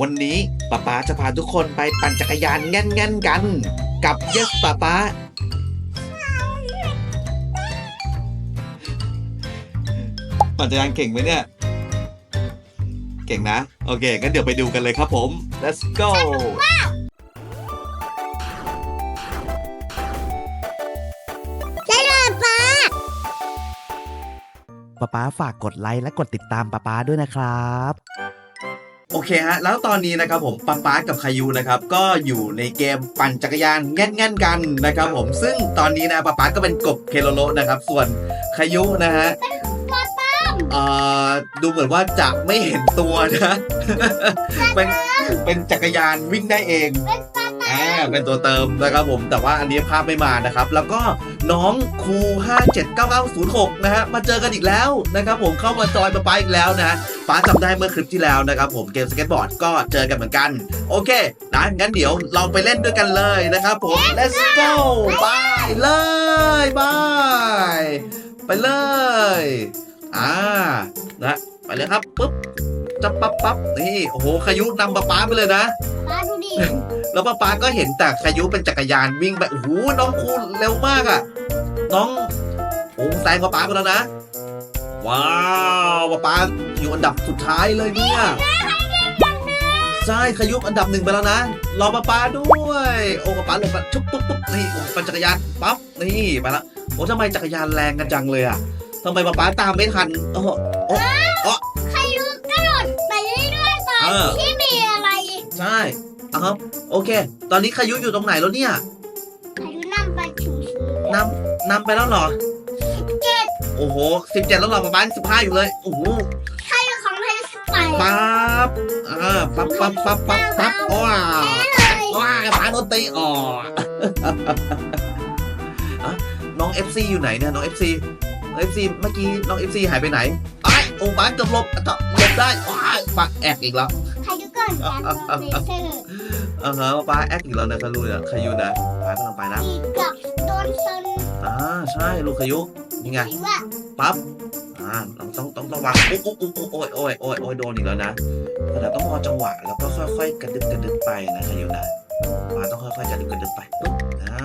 วันนี้ป๊าป๊าจะพาทุกคนไปปั่นจักรยานแง่นๆกัน กับ Yes ป๊าป๊าปั่นจักรยานเก่งไหมเนี่ย เก่งนะ โอเคงั้นเดี๋ยวไปดูกันเลยครับผม let's go ป๊าป๊าฝากกดไลค์และกดติดตามป๊าป๊าด้วยนะครับ โอเคฮะ แล้วตอนนี้นะครับผมป๊าป๊ากับคายูนะครับ ก็อยู่ในเกมปั่นจักรยานแง่นๆกันนะครับผม ซึ่งตอนนี้นะป๊าป๊าก็เป็นกบเคโลโลนะครับ ส่วนคายูนะฮะเอ่อดูเหมือนว่าจะไม่เห็นตัวนะ เป็น เป็นจักรยานวิ่งได้เองอ่า เป็นตัวเติมนะครับผมแต่ว่าอันนี้ภาพไม่มานะครับ แล้วก็น้องครู579906 นะฮะมาเจอกันอีกแล้วนะครับผมเข้ามาจอยมาไปอีกแล้วนะป้าจำได้เมื่อคลิปที่แล้วนะครับผมเกมสเก็ตบอร์ดก็เจอกันเหมือนกัน โอเคนะงั้นเดี๋ยวเราไปเล่นด้วยกันเลยนะครับผม let's go ไปเลยบายไปเลย อ่านะไปเลยครับปุ๊บ จับปั๊บปั๊บนี่โอ้โหขยุนำป๊าป๊าไปเลยนะ ป้าดูดิ แล้วป้าป๊าก็เห็นแต่ขยุเป็นจักรยานวิ่งไปโอ้โหน้องคูเร็วมากอะ่ะ น้องโอ้แซงป้าป๊าไปแล้วนะ ว้าวป้าป๊าอยู่อันดับสุดท้ายเลยเนี่ยใช่ขยุอันดับหนึ่งไปแล้วนะรอป้าป๊าด้วย โอ้ป้าป๊าลงมาชุบปุ๊บปุ๊บนี่โอ้ปั่นจักรยานปั๊บนี่ไปละโอ้ทำไมจักรยานแรงกันจังเลยอะ่ะทำไมป้าป๊าตามไม่ทันโอ้โหใค อยๆตอนเออ ที่มีอะไรใช่อะครับ โอเค ตอนนี้ขยุอยู่ตรงไหนแล้วเนี่ยใครรู้นำไปถึงนำนำไปแล้วเหรอ เจ็ดโอ้โหสิบเจ็ดแล้วเหรอประมาณสิบห้าอยู่เลย โอ้โหใครของใครไปปั๊บอ่าปั๊บปั๊บปั๊บปั๊บปั๊บว้าวแพ้เลยว้าวปาโดนตีออกอะน้อง FC อยู่ไหนเนี่ยน้อง FC น้อง FC เมื่อกี้น้อง FC หายไปไหนไอ้ายโอ้บ้านเกือบหลบอะต้องหลบได้ว้ายปักแอกอีกแล้วใครรู้ก่อนการโดนเลเซอร์อ่าฮะป้าแอกอีกแล้วนะครับลูกเนี่ยขยุนะป้ากำลังไปนะอีกกับโดนเซนอ่าใช่ลูกขยุนี่ไงหรือว่าปั๊บอ่าเราต้องต้องต้องวางอุ๊บอุ๊บอุ๊บอุ๊บโอ้ยโอ้ยโอ้ยโอ้ยโดนอีกแล้วนะเราต้องรอจังหวะแล้วก็ค่อยๆกระดึบกระดึบไปนะคายุนะมาต้องค่อยๆกระดึบกระดึบไปปุ๊บอ่า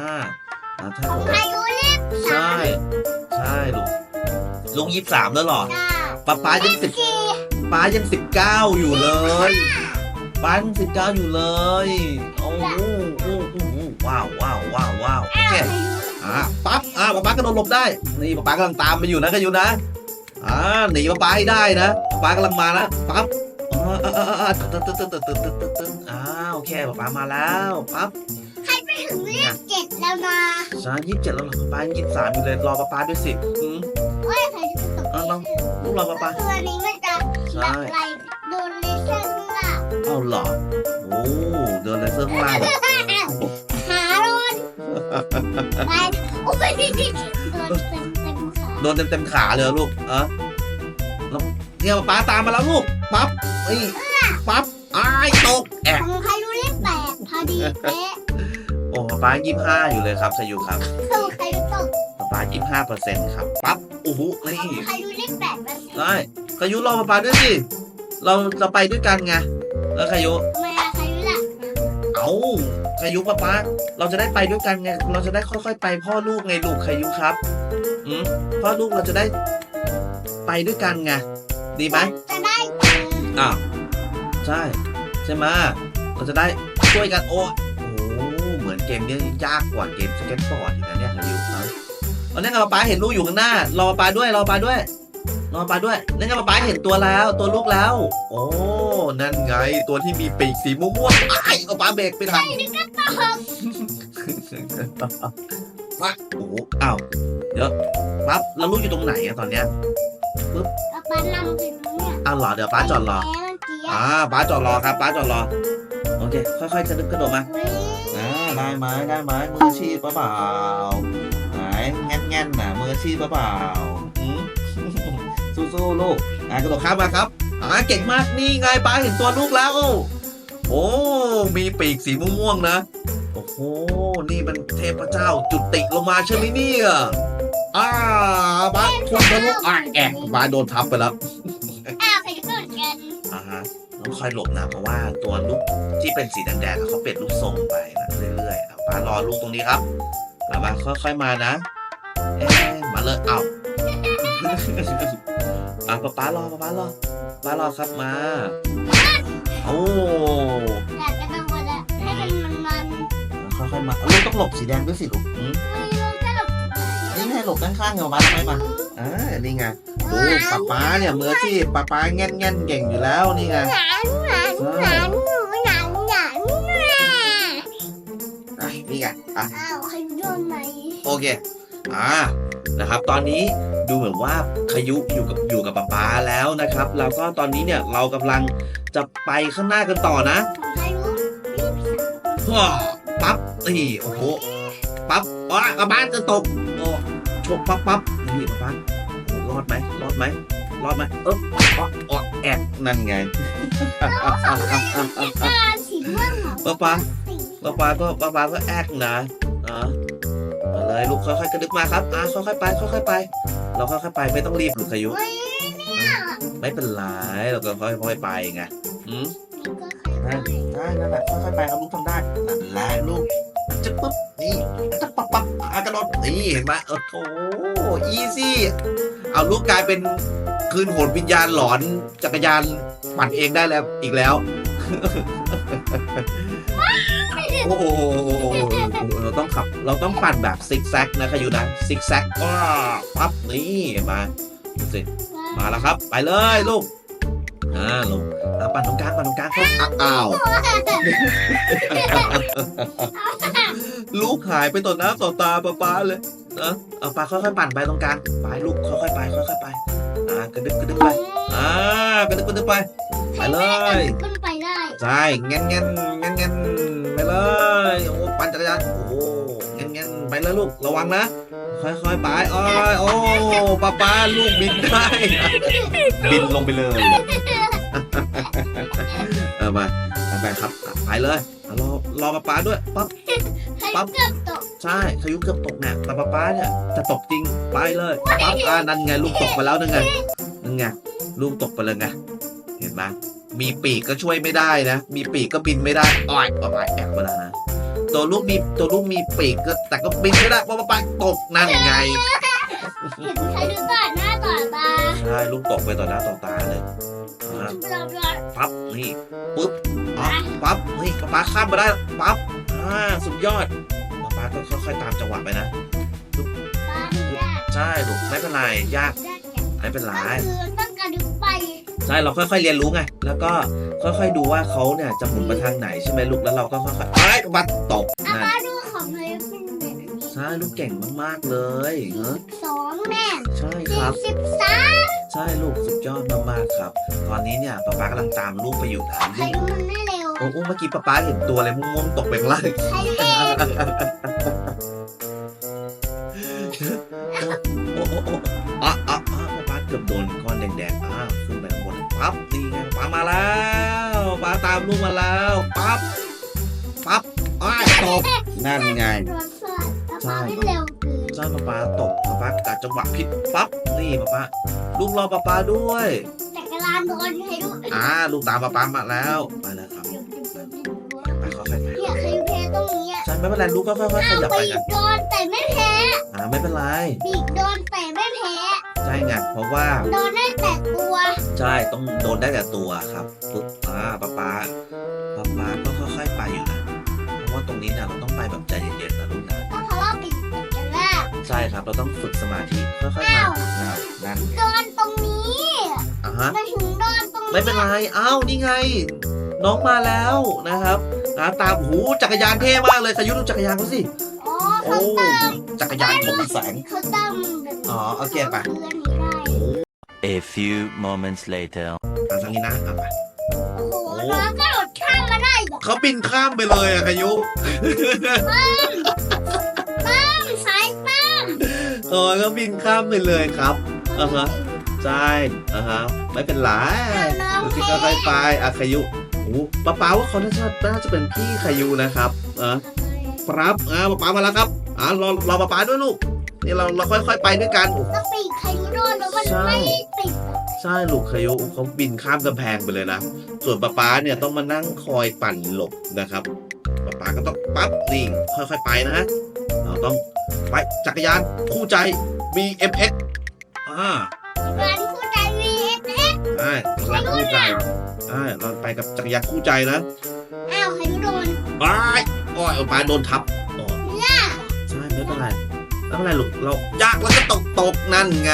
แล้วถ้าผมใครรู้เรียบใช่ ใช่ลุงลุงยี่สามแล้วหรอป้าป้ายังสิบป้ายังสิบเก้าอยู่เลยป้ายังสิบเก้าอยู่เลยโอ้โหว้าวว้าวว้าวว้าวโอเคอะปั๊บอะป้าป้ากระโดดหลบได้ นี่ป้าป้ากำลังตามไปอยู่นะก็อยู่นะอ่าหนีป้าป้าให้ได้นะป้าปลากำลังมานะปั๊บอ่าโอเคป้าป้ามาแล้วปั๊บ ถึงเรียบเจ็ดแล้วนะสามยี่สิบเจ็ดแล้วเหรอป๊าป๊ายี่สิบสามอยู่เลยรอป๊าป๊าด้วยสิอืมโอ้ยใครจะตกเอาลองลูกรอป๊าป๊าตัวนี้มันจะใช่แบบไรโดนเลเซอร์ข้างล่างเอาเหรอโอ้เดินเลยเสื้อข้างล่างเหรอหาโดนไปโอ้ยโดนเต็มเต็มขาโดนเต็มเต็มๆขาเลยเหรอลูกเออแล้วเนี่ยป๊าป๊าตามมาแล้วลูกปั๊บนี่ปั๊บอ้ายตกแอะของใครรู้เลขแปดพอดีเป๊ะโอ้ ป๊าป๊ายี่สิบห้าอยู่เลยครับสยุครับคือใครรู้ตกป๊าป๊ายี่ห้าเปอร์เซ็นต์ครับปั๊บโอ้โหนี่ของใครรู้เลขแปดมันได้ขยุรอป๊าป๊าด้วยสิเราจะไปด้วยกันไงแล้วขยุไม่ใครรู้ล่ะเอาขยุป๊าป๊าเราจะได้ไปด้วยกันไงเราจะได้ค่อย ๆ ไปพ่อลูกไงลูกขยุครับอืมพ่อลูกเราจะได้ไปด้วยกันไงดีไหมจะได้เจออ้าวใช่ใช่ไหมเราจะได้ช่วยกันโอ้โอ้โหเห มือนเกมเนี้ยยากกว่าเกมสเก็ตบอร์ดอีกนะเนี่ยขยุนะเอาเนี่ยไงป๊าป๊าเห็นลูกอยู่ข้างหน้ารอป๊าป๊าด้วยรอป๊าด้วยรอป๊าด้วยนั่นไงป๊าป๊าเห็นตัวแล้วตัวลูกแล้ว โอ้นั่นไงตัวที่มีปีกสีม่วงๆไอ้เอาป๊าเบรกไปทันตกมาโอ้โหอ้าวเดี๋ยวปั๊บแล้วลูกอยู่ตรงไหนอะตอนเนี้ยเอาปลานำไปรู้เนี่ยอ้าวเหรอเดี๋ยวป๊าจอดรอแพ้เมื่อกี้อ่าป๊าจอดรอครับป๊าจอดรอโอเค ค่อยๆกระดึบกระโดดมาเฮ้ยอ่า ได้ไหมได้ไหมมืออาชีพปะเปล่าไหนแง่นแง่นๆนะมืออาชีพปะเปล่าอืมสู้ๆลูกอ่ากระโดดข้ามมาครับอ่าเก่งมากนี่ไงป้าเห็นตัวลูกแล้ว โอ้มีปีกสีม่วงๆนะโอ้โหนี่มันเทพเจ้าจุติลงมาใช่ไหมเนี่ยอ่าป้าคุณทะลุอะแอกป้าโดนทับไปแล้วอ้าวใครรู้ก่อนกันอ่าฮะโอค่อยหลบนะเพราะว่าตัวลูกที่เป็นสีแดงๆอะเขาเปลี่ยนรูปทรงไป ฟ้ารอลูกตรงนี้ครับเอามาค่อยๆมานะเอ๊มาเลยเอาอะป้าป้ารอป้าป้ารอป้ารอครับมา โอ้อยากจะทำอะไรให้มันมันมันค่อยๆมาลูกต้องหลบสีแดงด้วยสิลูกอืมไม่รู้จะหลบนี่ไงหลบด้านข้างเหรอมาทำไมมาอ่านี่ไงดูป้าป้าเนี่ยมืออาชีพป้าป้าแง่นแง่นเก่งอยู่แล้วนี่ไง อะอ้าวใครโดนไหมโอเคอ่านะครับ ตอนนี้ดูเหมือนว่าขยุอยู่กับอยู่กับป๊าป๊าแล้วนะครับ แล้วก็ตอนนี้เนี่ยเรากำลังจะไปข้างหน้ากันต่อนะใครรู้รีบสั่งว้าปั๊บนี่โอ้โหปั๊บว้ากระบ้านจะตกโอ้ชกปั๊บปั๊บนี่ป๊าป๊าโอ้รอดไหมรอดไหมรอดไหมเอ๊บอ๊ะอ๊ะแอกนั่นไงการสีม่วงเหรอป๊าป๊าสี ป๊าป๊าก็ป๊าป๊าก็แอกนะอะมาเลยลูกค่อยๆกระดึกมาครับอะค่อยๆไปค่อยๆไป เราค่อยๆไปไม่ต้องรีบลูกขยุเฮ้ยเนี่ยไม่เป็นไรเราก็ค่อยๆไปไงอืมก็ใครได้ได้ได้นั่นแหละค่อยๆไปครับลูกทำได้นั่นแหละลูกจะปุ๊บนี่จะปั๊บปั๊บอากระโดดนี่เห็นไหมโอ้โหอีซี่เอาลูกกลายเป็นคืนโหดวิญญาณหลอนจักรยานปั่นเองได้แล้วอีกแล้วโอ้โหเราต้องขับ เราต้องปั่นแบบซิกแซกนะคายูนะซิกแซกปั๊บนี่มาดูสิมาแล้วครับ ไปเลยลูกอ่าลูกปั่นตรงกลางปั่นตรงกลางครับอ้าวลูกหายไปต่อหน้าต่อตาป้าป้าเลยนะเอาปาค่อยๆปั่นไปตรงกลางไปลูกค่อยๆไปค่อยๆไปอ่ากระดึบกระดึบไปอ่ากระดึบกระดึบไป ไปเลย ขึ้นไปได้ ใช่เงี้ยเงี้ยเงี้ยเงี้ยไปเลย โอ้ปั่นจักรยานโอ้โหเงี้ยเงี้ยไปเลยลูกระวังนะค่อยๆไปโอ้ยโอ้ป้าป้าลูกบินได้ บินลงไปเลยเออมาไปครับอะไปเลยอะรอรอป้าป้าด้วยปั๊บให้ปั๊บเกือบตกใช่พายุเกือบตกเนี่ยแต่ป้าป้าเนี่ยจะตกจริงไปเลยปั๊บอ่านั่นไงลูกตกไปแล้วนั่นไงนั่นไงลูกตกไปเลยไง เห็นไหมมีปีกก็ช่วยไม่ได้นะ มีปีกก็บินไม่ได้อ้อยป้าป้าแอบไปแล้วนะ ตัวลูกมีตัวลูกมีปีกก็แต่ก็บินไม่ได้เพราะป้าป้าตกนั่นไงเห็นใครดูต่อหน้าต่อตาใช่ลูกตกไปต่อหน้าต่อตาเลยอ่าเราเราปั๊บนี่ปุ๊บปั๊บปั๊บนี่ป้าป้าข้ามมาได้ปั๊บอ่าสุดยอดป้าป้าก็ค่อยๆตามจังหวะไปนะปลาดูยากใช่ลูกไม่เป็นไรยากยากอย่างไม่เป็นไร ใช่เราค่อยๆเรียนรู้ไงแล้วก็ค่อยๆดูว่าเขาเนี่ยจะหมุนไปทางไหนใช่ไหมลูกแล้วเราก็ค่อยๆไอ้ยบัดตกอานั่นปาดูของเลยเป็นแบบนี้ใช่ลูกเก่งมากๆเลยเออสองแม่ใช่คสี่รับ สิบสามใช่ลูกสุดยอดมากๆครับ ตอนนี้เนี่ยป๊าป๊ากำลังตามลูกไปอยู่นะใครดูมันไม่เร็วโอ้โหเมื่อกี้ป๊าป๊าเห็นตัวอะไรม่วงๆตกไปข้างล่าง ใครเร็วโอ้โหอะอะอะป๊าป๊าเกือบโดนก้อนแดงๆอะขึ้นไปข้างบน ปั๊บนี่ไงป๊ามาแล้วป๊าตามลูกมาแล้วปั๊บปั๊บอ้ายตกนั่นไงโดนฟาดอาปาไม่เร็วเกินใช่ป๊าป๊าตกป๊าป๊ากัดจังหวะผิดปั๊บนี่ป๊าป๊าลูกรอป๊าป๊าด้วยแต่กระลานโดนให้ดูอ่าลูกตามป๊าป๊ามาแล้วไปเลยครับไปค่อยๆไปเนี่ยใครแพ้ตรงนี้อะใช่ไม่เป็นไรลูกก็ค่อยๆขอ้าวยับปีไปกกันโดนแต่ไม่แพ้อ่าไม่เป็นไรปีกโดนแต่ไม่แพ้ใช่ไงเพราะว่าโดนได้แต่ตัว ใช่ต้องโดนได้แต่ตัวครับปุ๊บอ่าป๊าป๊าป๊าป๊าก็ค่อยๆไปอยู่นะเพราะว่าตรงนี้เนี่ยเราต้องไปแบบใจเย็นๆนะลูกนะก็เพราะว่าปีกโดกันแรกใช่ครับเราต้องฝึกสมาธิค่อยๆมาอ้าวนั่นโดนตรงนี้อะฮะมาถึงโดนตรงนี้ไม่เป็นไรอ้าวนี่ไง น้องมาแล้วนะครับนะตามหูจักรยานเท่มากเลยขยุดูจักรยานเขาสิโอ้จักรยานคมแสงเขาติมอ๋อโอเคไป A few moments later. อะทางนี้นะอะไปโอ้โหน้องกระโดดข้ามมาได้เหรอเขาบินข้ามไปเลยอะขยุตั้มสายตั้มเออเขาบินข้ามไปเลยครับอ่าฮะใช่อ่าฮะไม่เป็นไรน้องดูที่แพ้ค่อยๆไปอะขยุโอ้ป้าป้าว่าเขาน่าจะน่าจะเป็นพี่ขยุนะครับเออครับอ่าป้าป้ามาแล้วครับอ่ารอรอป้าป้าด้วยลูก นี่เราเราค่อยๆไปด้วยกันโอ้ต้องปีกใครโดนแล้วมันใช่ ไม่ติดใช่ลูกคายุเขาบินข้ามกำแพงไปเลยนะ ส่วนป๊าป๊าเนี่ยต้องมานั่งคอยปั่นหลบนะครับป๊าป๊าก็ต้องปั๊บนี่ค่อยๆไปนะฮะเราต้องไปจักรยานคู่ใจ BMX อ่าร้านคู่ใจ VFX ใช่จักรยานคู่ใจใช่เราไปกับจักรยานคู่ใจนะอ้าวใครโดนไปโอ้ยเอาปลาโดนทับอ๋อใช่ไม่เป็นไร ไม่เป็นไรลูกเรายากแล้วก็ตกตกนั่นไง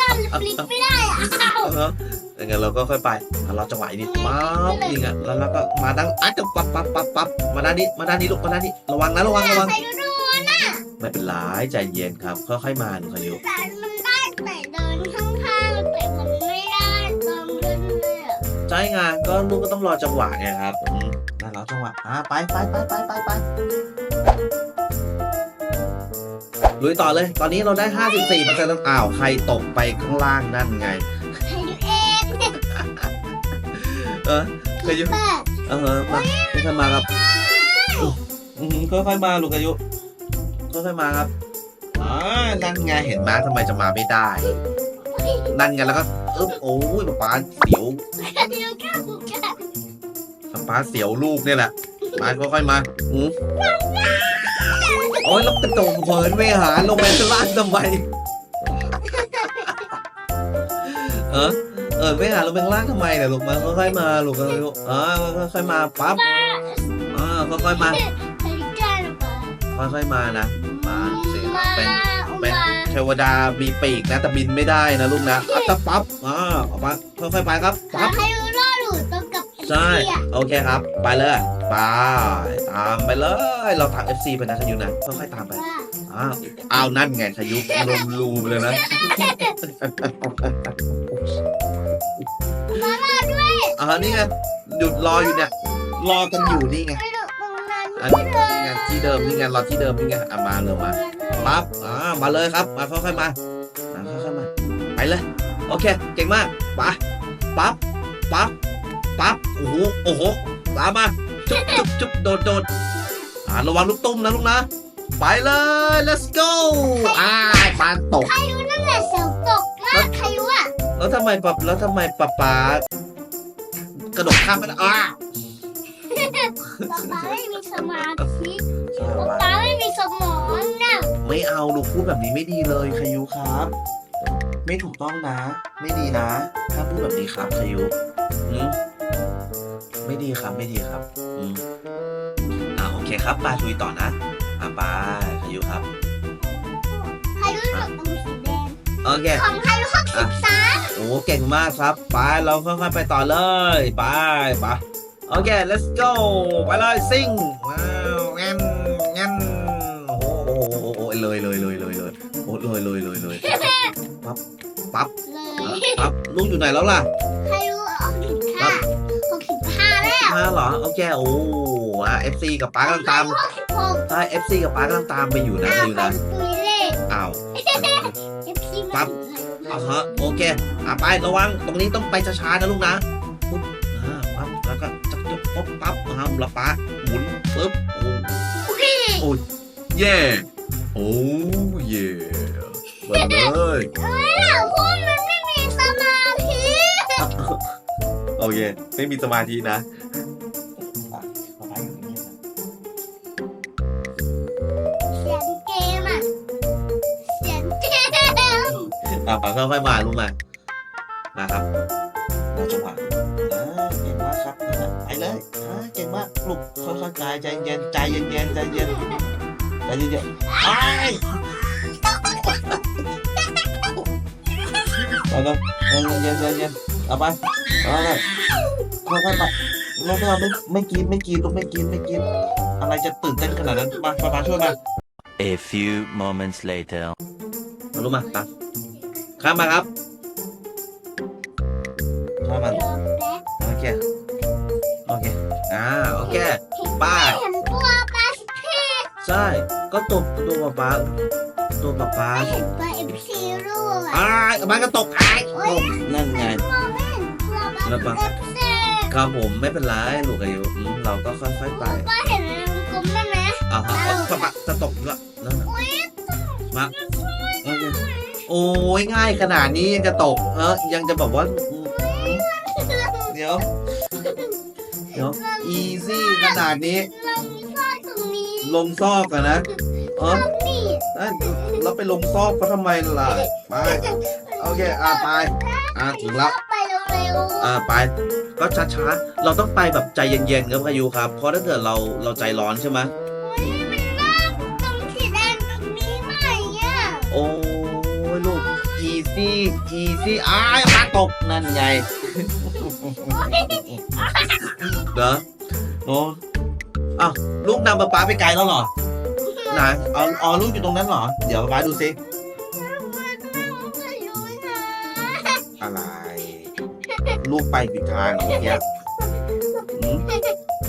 ตั้มปลิกไม่ได้อะอ้าวเนาะยังไงเราก็ค่อยไปอะเราจังหวะนี้ปั๊บนี่ไงแล้วเราก็มาดังอะจะปั๊บปั๊บปั๊บปั๊บมาด้านนี้มาด้านนี้ลูกมาด้านนี้ระวังนะระวังระวังใครโดนอะไม่เป็นไรใจเย็นครับค่อยๆมาหนูขยุแต่มันได้แต่เดินข้างๆแต่มันไม่ได้ตอนเดินเลยอะใช่ไงก็ลูกก็ต้องรอจังหวะไงครับอืมนั่นรอจังหวะอะไปไปไปไปไปไป ลุยต่อเลย ตอนนี้เราได้ 54เปอร์เซ็นต์แล้วอ้าวใครตกไปข้างล่างนั่นไงใครดูเองเออขยุเปิดเออมาค่อยๆมาครับอืมค่อยๆมาลูกอายุค่อยๆมาครับอ่านั่นไงเห็นไหมทำไมจะมาไม่ได้ นั่นไงแล้วก็อึ๊บโอ้ยป๊าป๊าเสียวเดี๋ยวข้าวกูแค่ป๊าป๊าเสียวลูกเนี่ยแหละมาค่อยๆมาอืมโอ้ยแล้วกระโดดเผินไม่หาลงไปข้างล่างทำไมเออเออไม่หาลงไปข้างล่างทำไมเนี่ยลูกมาค่อยๆมาลูกอายุอ่าค่อยๆมาปั๊บอ่าค่อยๆมาใครแก้หรือเปล่าค่อยๆมานะมาสิมาเป็นอุเป็นมาเทวดามีปีกนะแต่บินไม่ได้นะลูกนะอัตปั๊บอ่าออกมาค่อยๆไปครับขอปั๊บให้รู้รอดหลุดต้องกับใช่เสียโอเคครับ ไปเลย ไปตามไปเลย เราตาม FC ไปนะขยุนะค่อยๆตามไปว่าอ้าวอ้าวนั่นไงขยุลมรูมเลยนะมามาด้วยอ่านี่ไงหยุดรออยู่เนี่ยรอกันอยู่นี่ไงไม่หลุดตรงนั้นอันนี้นี่ไงที่เดิมนี่ไงรอที่เดิมนี่ไงอะมาเลยมาปั๊บอ่ามาเลยครับมาค่อยๆมามาค่อยๆมาไปเลยโอเคเก่งมากไปปั๊บปั๊บปั๊บโอ้โหโอ้โหตามมา จุ๊บจุ๊บจุ๊บโดดโดดอ่าระวังลูกตุ้มนะลูกนะ ไปเลย let's go อ่าปานตก ใครรู้นั่นแหละเสียวตกมากใครรู้อะแล้วทำไมปับแล้วทำไมป๊าป๊ากระโดดข้ามไปได้อ่าป๊าป๊าไม่มีสมาธิป๊าป๊าไม่มีสมองนะไม่เอาลูกพูดแบบนี้ไม่ดีเลยคายุครับ ไม่ถูกต้องนะ ไม่ดีนะ ถ้าพูดแบบนี้ครับคายุอืม ไม่ดีครับไม่ดีครับอืมอ่าโอเคครับปาลุยต่อนะอ่าไปคายุครับใครรู้หลุดตรงสีแดงโอเคของใครรู้หกสิบสามโอ้เก่งมากครับไปเราค่อยๆไปต่อเลยไปไปโอเค let's go ไปเลยซิ่งว้าวงั้นงั้นโอ้โหโอ้โหโอ้โหโอ้โหเลยเลยเลยเลยเลยโอ้เลยเลยเลยเลยปั๊บปั๊บเลอะยปั๊บลุงอยู่ไหนแล้วล่ะ ห้าแล้วมาเหรอโอเคโอ้อะ FC กับป้ากำลังตามหกสิบหกใช่ FC กับป้ากำลังตามไปอยู่นะอ้าวอยู่ใครนะตุยเลขอ้าวเอฟซีปั๊บอะฮะโอเคอะไประวังตรงนี้ต้องไปช้าๆนะลูกนะปุ๊บอ่าปั๊บแล้วก็จับจุ๊บปุ๊บปั๊บอ่าละป้าหมุนปุ๊บโอ้โอเคเย่โอ้เย่เปิดเลยแต่พวกมันไม่มีสมาธิโอเคไม่มีสมาธินะ อะป้าค่อยๆมาลูกมานะครับรอจังหวะอ่าเก่งมากครับนั่นแหละไปเลยอ่าเก่งมากลูกค่อยๆใจใจเย็นใจเย็นๆใจเย็นใจเย็นๆไอ้ไปเลยใจเย็นๆใจเย็นๆเอาไปเอาเลยค่อยๆไปไม่ไม่เอาไม่ไม่กินไม่กินลูกไม่กินไม่กินอะไรจะตื่นเต้นขนาดนั้นมาป้าป้าช่วยมา A few moments later. มาลูกมาตาม ข้ามมาครับข้ามมาโอเคโอเคอ่าโอเคป้าเห็นตัวปลาสิพี่ใช่ก็ตัวตัวป๊าป๊าตัวป๊าป๊าไม่เห็นตัวเอฟซีรู้อะอ้ายมันก็ตกอ้ายตกนั่นไงมองไม่เห็นตัวปแล้วปะลาเอฟซีครับผมไม่เป็นไรลูกอายุอืมเราก็ค่อยๆไปป้าเห็นในวงกลมได้ไหมอ่าฮะเอาป๊าป๊าจะตกแล้วนั่นน่ะอุ้ยมา โอ้ยง่ายขนาดนี้ยังจะตก เออยังจะบอกว่าอืมเดี๋ยว เดี๋ยว easy ขนาดนี้ เรามีซ่อนตรงนี้ลงซอกอะนะ เออนั่นแล้วไปลงซอกเขาทำไมล่ะ ไป โอเค อะไป อะถึงแล้วไปเร็วอ่าไปก็ช้าๆ เราต้องไปแบบใจเย็นๆครับพายุครับ เพราะถ้าเกิดเราเราใจร้อนใช่ไหม easy easy อ้ายปลาตกนั่นไงเด้อโอ้อ้าวลูกนำปลาปลาไปไกลแล้วเหรอไหนเอาเอาลูกอยู่ตรงนั้นเหรอ เดี๋ยวปลาดูซิอะไร ลูกไปผิดทางเมื่อกี้หืม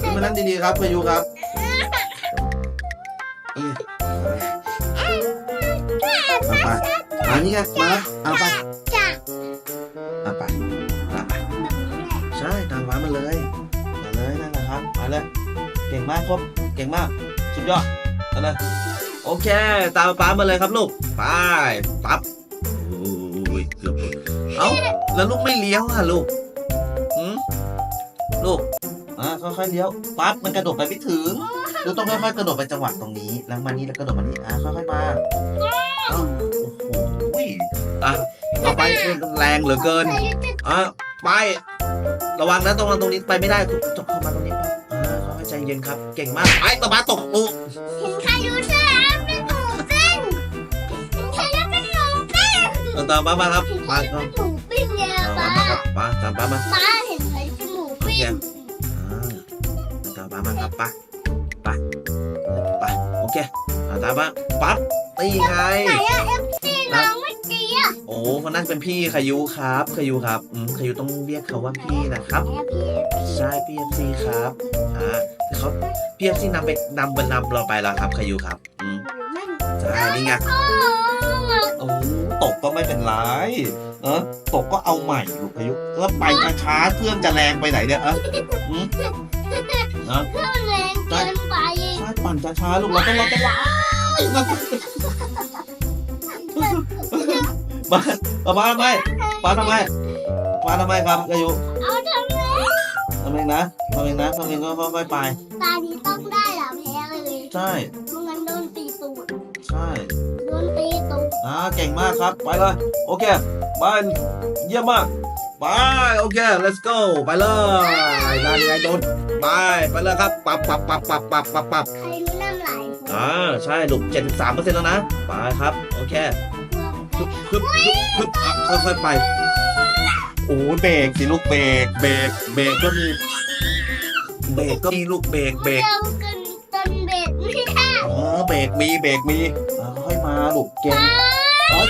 ขึ้นมานั่งดีๆครับพายุครับเอ้ยเอาไป อันนี้ไงมาแล้วเอาไปจ้ะเอาไปเอาไปใช่ตามฟ้ามาเลยมาเลยนั่นแหละครับมาเลยเก่งมากครับเก่งมากสุดยอดเอาเลยโอเค ตามป้ามาเลยครับลูกไปปั๊บโอ้ยเกือบเอ้าแล้วลูกไม่เลี้ยวอะลูกหืมลูกอ่าค่อยๆเลี้ยวปั๊บมันกระโดดไปไม่ถึงลูกต้องค่อยๆกระโดดไปจังหวะตรงนี้ แล้วมานี่แล้วกระโดดมานี่อ่าค่อยๆมาเอ้าโอ้โห อะต่อไปแรงเหลือเกินอะไป ระวังนะตรงนั้นตรงนี้ไปไม่ได้จบเข้ามาตรงนี้ปั๊บอ่าค่อยๆใจเย็นครับ เก่งมากไอ้ตะบาตกลูกเห็นใครรู้ใช่ไหมเป็นหมูปิ้งเห็นใครรู้เป็นหมูปิ้งเอาตามป้ามาครับเห็นใครมารู้ครัเป็บนหมูปิ้งเนี่ยเอาป้ามาครับมาตามป้ามาป้าเห็นใครเป็นหมูปิ้งอ่าตามป้ามาครับไปไปไป โอเคเอาตามป้าปั๊บนี่ไงไหนอะเอฟซีน้องเมื่อกี้อะโอ้คนนั้นเป็นพี่ขายุครับขายุครับอืมขายุต้องเรียกเขาว่าพี่นะครับแอบพี่ใช่พี่เอฟซีครับอ่าเขาพี่เอฟซีนำไปนำไปนำเราไปแล้วครับขายุครับอืมมันใช่นี่ไงโอ้โอ้ตกก็ไม่เป็นไรเออตกก็เอาใหม่ลูกพายุแล้วไปช้าๆเครื่องจะแรงไปไหนเนี่ยเออ อืมเออเครื่องแรงเกินไปใช่ปั่นช้าๆลูกเราต้องเราต้องมาป้าทำไมป้าทำไมป้าทำไมครับอายุเอาทำไมทำเองนะทำเองนะทำเองก็ค่อยๆไปตานี้ต้องได้เหรอแพ้เลยใช่ไม่งั้นโดนตีตูดใช่โดนตีตูดอ่าเก่งมากครับไปเลยโอเคไปเยี่ยมมากไปโอเค let's go ไปเลยนั่นไงโดน ไปไปเลยครับปับปับปับปับปับปับปับใครรู้น้ำลายอ่าใช่ลูก73เปอร์เซ็นต์แล้วนะไปครับ โอเคฮึบฮึบฮึบฮึบอะค่อยๆไปโอ้เบรกสิลูกเบรกเบรกเบรกก็มีเบรกก็มีลูกเบรกเบรกเร็วกินจนเบ็ดไม่ได้อ๋อเบรกมีเบรกมีอ่าค่อยมาลูกเก่งอ๋อ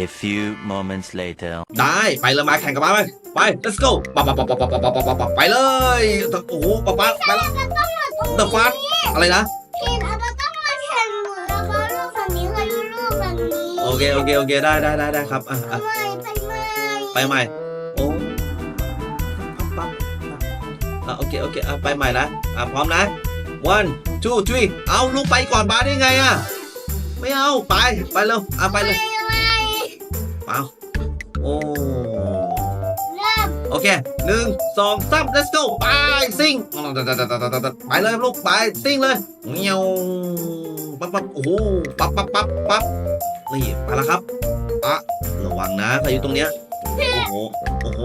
A few moments later. ได้ไปเลยมาแข่งกับป้าไปไป let's go ปับปับปับปับปับปับปับปับปับไปเลยโอ้โหป๊าป๊าไปแล้วก็ต้องมาตรงเดอะฟาสอะไรนะเห็นเอาต้องมาแข่งหมือนกับว่าลูกฝั่งนี้เคยลูกฝั่งนี้โอเคโอเคโอเคได้ได้ได้ได้ครับอะอะไปไปไปใหม่โอ้ปั๊บปั๊บอะโอเคโอเคอะไปใหม่นะอะพร้อมนะ one two three เอาลูกไปก่อนบาได้ไงอะไม่เอาไปไปเร็วอะไปเลย เปล่าโอ้เริ่มโอเคหนึ่งสองสาม let's go ไปซิ่งไปเลยลูกไปซิ่งเลยเงี้ยวปั๊บปั๊บโอ้โหปั๊บปั๊บปั๊บปั๊บนี่ไปแล้วครับอะระวังนะพายุตรงเนี้ยโอ้โหโอ้โห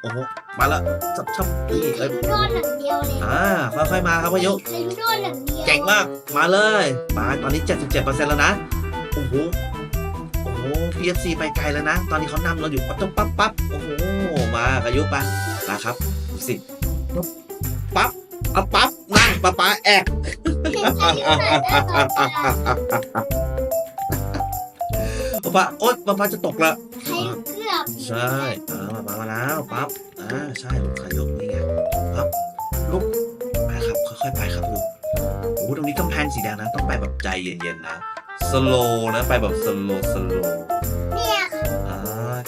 โอ้โหมาละชับชับนี่เอ้ยโดนหนังเดียวเลยอ่าค่อยๆมาครับพายุลิงโดนหนังเดียวเก่งมากมาเลยมาตอนนี้ 77%แล้วนะโอ้โหโอ้โห PFC ไปไกลแล้วนะ ตอนนี้เขานำเราอยู่ปั๊บปั๊บปั๊บโอ้โหมาพายุไปมาครับดูสิปั๊บปั๊บเอาปั๊บนั่นป๊าป๊าแอกป๊าป๊าโอ๊ยป๊าป๊าจะตกละใครเกือบใช่อ่ามามามาแล้วปั๊บอ่าใช่ลูกขยกนี่ไงปั๊บลุกไปครับค่อยๆไปครับลูกโอ้โหตรงนี้กำแพงสีแดงนะต้องไปแบบใจเย็นๆนะ สโลนะไปแบบสโลสโลเนี่ยอ่า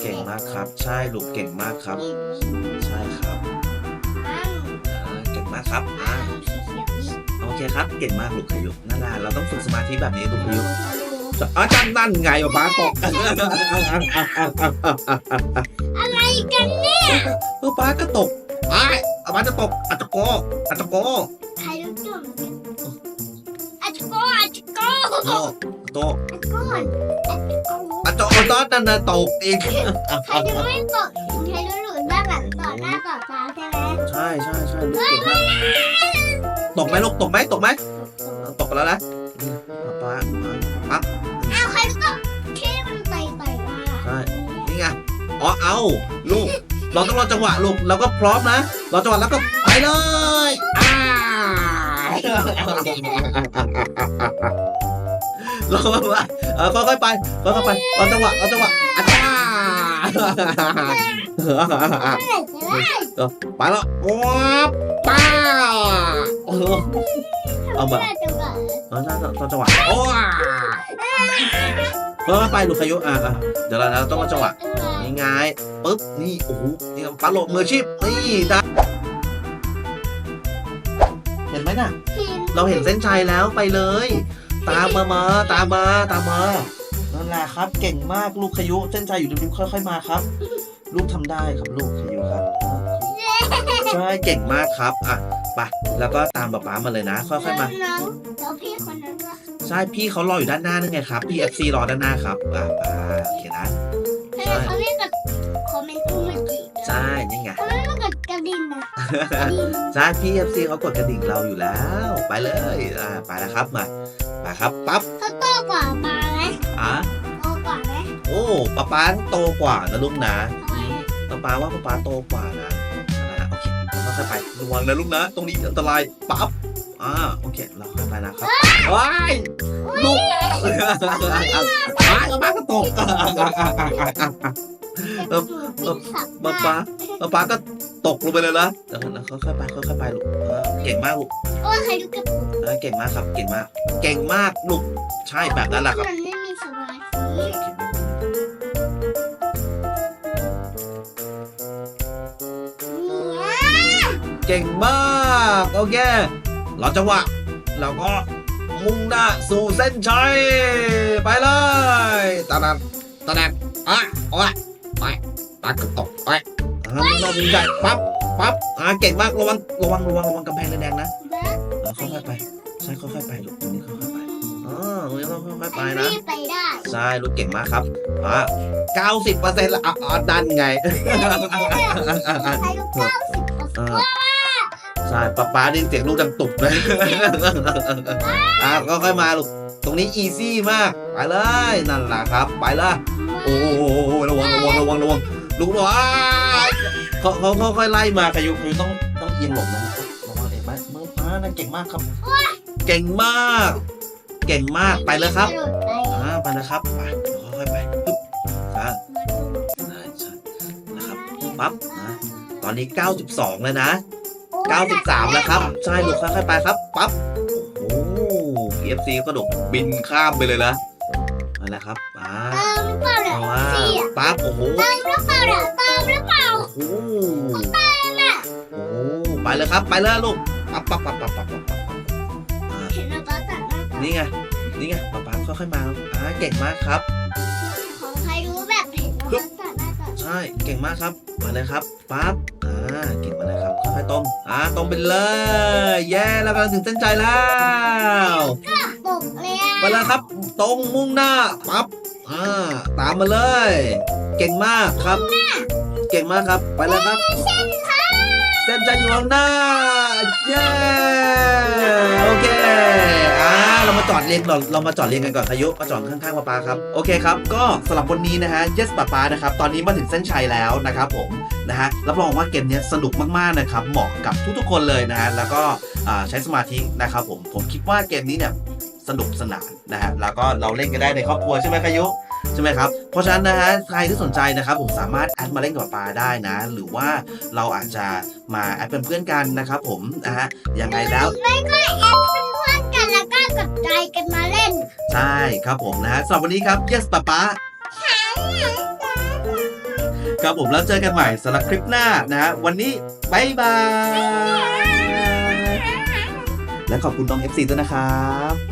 เก่งมากครับ ใช่ลูกเก่งมากครับนี่ใช่ครับอันอ่าเก่งมากครับอ่าอันสีเขียวนี่โอเคครับ เก่งมากลูกขยุกนั่นแหละเราต้องฝึกสมาธิแบบนี้ลูกขยุกอาจารย์นั่นไงป๊าป๊าตกอะไรกันเนี่ยเออป๊าก็ตกไอ้ายป๊าจะตกอาจจะโกอาจจะโก ใคร โกโตโตก่อนอาจจะโกอาจจะโอตอนนั่นนะตกอีกใครจะไม่ตกใครรู้หลุดบ้างหลังต่อหน้าต่อตาใช่ไหมใช่ใช่ใช่ลูกเก่งมากตกไหมลูกตกไหมตกไหมตกไปแล้วนะป๊าป๊าอ้าวใครรู้ตกที่มันไต่ไต่มาใช่นี่ไงอ๋อเอาลูกเราต้องรอจังหวะลูกเราก็พร้อมนะรอจังหวะแล้วก็ไปเลย อ่าเราเออค่อยๆไปค่อยๆไปรอจังหวะรอจังหวะอ่าจ้าไหร่จะไปแล้วว้าบป้าโอ้โหเอาแบบเอไหร่จะได้รอรอจังหวะโอ้ค่อยๆไปลูกขยุอะเดี๋ยวเราเราต้องรอจังหวะนี่ไงปึ๊บนี่โอ้โหนี่ปลาโลมือชีพนี่ได้ นไหมน่ะ เราเห็นเส้นชัยแล้วไปเลย ตามมามาตามมาตามมานั่นแหละครับ เก่งมากลูกขยุเส้นชัยอยู่ริมๆค่อย ๆมาครับ ลูกทำได้ครับลูกขยุครับใช่เก่งมากครับอะไปแล้วก็ตามป๊าป๊ามาเลยนะค่อยๆมาน้องแล้วพี่คนนั้นว่าใช่พี่เขารออยู่ด้านหน้านั่นไงครับพี่ FC รอด้านหน้าครับอะไปโอเคนะเฮ้ยเขาเรียกกับ ใช่นี่ไงเขาเรียกกับกระดิ่งนะกระดิ่งใช่พี่เอฟซีเขากดกระดิ่งเราอยู่แล้ว ไปเลยอ่าไปแล้วครับมามาครับปั๊บเขาโตกว่าปลาไหมอะโตกว่าไหมโอ้ป๊าป๊าโตกว่านะลูกนะทำไมป๊าป๊าว่าป๊าป๊าโตกว่านะนะโอเคเราค่อยๆไประวังนะลูกนะ ตรงนี้อันตรายปั๊บอ่าโอเคเราค่อยไปนะครับว้ายลูกป๊าป๊าก็ตก เออเออป๊าป๊าป๊าป๊าก็ตกลงไปเลยนะเดี๋ยวนะค่อยๆไปค่อยๆไปลูกเออเก่งมากลูกโอ้ยใครดูกระปุกเออเก่งมากครับ เก่งมาก เก่งมากลูกใช่แบบนั้นแหละครับ มันไม่มีสมาธิเนี่ยเก่งมากโอเคเราจังหวะเราก็มุ่งหน้าสู่เส้นชัยไปเลยตาดันตาดันอะโอ้ยไป ตากระตกไปอ่าเราถึงใจปั๊บปั๊บอ่าเก่งมากระวังระวังระวังระวังกำแพงแดงๆนะเออค่อยๆไปใช่ค่อยๆไปลูกตรงนี้ค่อยๆไปอ๋อตรงนี้ต้องค่อยๆไปนะรีบไปได้ใช่ลูกเก่งมากครับอ่าเก้าสิบเปอร์เซ็นต์ละอะอะดันไงใครดูเก้าสิบเปอร์เซ็นต์ใช่ป๊าป๊าได้ยินเสียงลูกดังตุบเลยอะก็ค่อยมาลูกตรงนี้อีซี่มาก ไปเลยนั่นแหละครับ ไปเลยโอ้โหระวังระวังระวังระวัง ลูกระวังเขาเขาเขาค่อยไล่มาขยุคือต้องต้องเอียงหลบนะครับระวังเด็กไหมเมื่อป้านั่นเก่งมากครับ เก่งมาก เก่งมากไปเลยครับอ่าไปเลยครับไปค่อยๆไปปึ๊บอ่าใช่ใช่นะครับปั๊บนะตอนนี้ 92 แล้วนะ 93 แล้วครับ ใช่ลูกค่อยๆไปครับปั๊บโอ้โห PFC กระโดดบินข้ามไปเลยนะ นั่นแหละครับอ่าเติมหรือเปล่าเนี่ยเอาว่าสี่อะปั๊บโอ้โหเติมหรือเปล่าเนี่ยเติมหรือเปล่าโอ้โหโอ้โหไปเลยครับ ไปเลยลูกปั๊บปั๊บปั๊บปั๊บปั๊บปั๊บปั๊บอ่าเห็นเราตัดหน้าก่อนนี่ไงนี่ไงป๊าป๊าค่อยๆมาอ่าเก่งมากครับ ของใครรู้แบบเห็นเราตัดหน้าก่อนใช่เก่งมากครับมาเลยครับปั๊บอ่าเก่งมาเลยครับค่อยๆตรงอ่าตรงไปเลยแย่แล้วกำลังถึงเส้นใจแล้วตกเลยอะไปเลยครับ ตรงมุ่งหน้าปั๊บอ่าตามมาเลย เก่งมากครับ เก่งมากครับไปเลยครับ เส้นใจอยู่ข้างหน้าเย้โอเคอ่าเรามาจอดเรียงเราเรามาจอดเรียงกันก่อนอายุมาจอดข้างๆป๊าป๊าครับโอเคครับก็สำหรับวันนี้นะฮะ yes ป๊าป๊านะครับตอนนี้มาถึงเส้นชัยแล้วนะครับผมนะฮะรับรองว่าเกมเนี้ยสนุกมากๆนะครับเหมาะกับทุกๆคนเลยนะฮะแล้วก็อ่าใช้สมาธินะครับผมผมคิดว่าเกมนี้เนี่ย สนุกสนานนะฮะแล้วก็เราเล่นกันได้ในครอบครัวใช่ไหมคายุใช่ไหมครับ เพราะฉะนั้นนะฮะใครที่สนใจนะครับผมสามารถแอดมาเล่นกับป๊าได้นะ หรือว่าเราอาจจะมาแอดเป็นเพื่อนกันนะครับผมนะฮะยังไงแล้วไม่ก็แอดเป็นเพื่อนกันแล้วก็กดใจกันมาเล่น ใช่ครับผมนะฮะสำหรับวันนี้ครับ yes ป๊าป๊าครับผมแล้วเจอกันใหม่สำหรับคลิปหน้านะฮะวันนี้บายบายและขอบคุณน้อง FC ด้วยนะครับ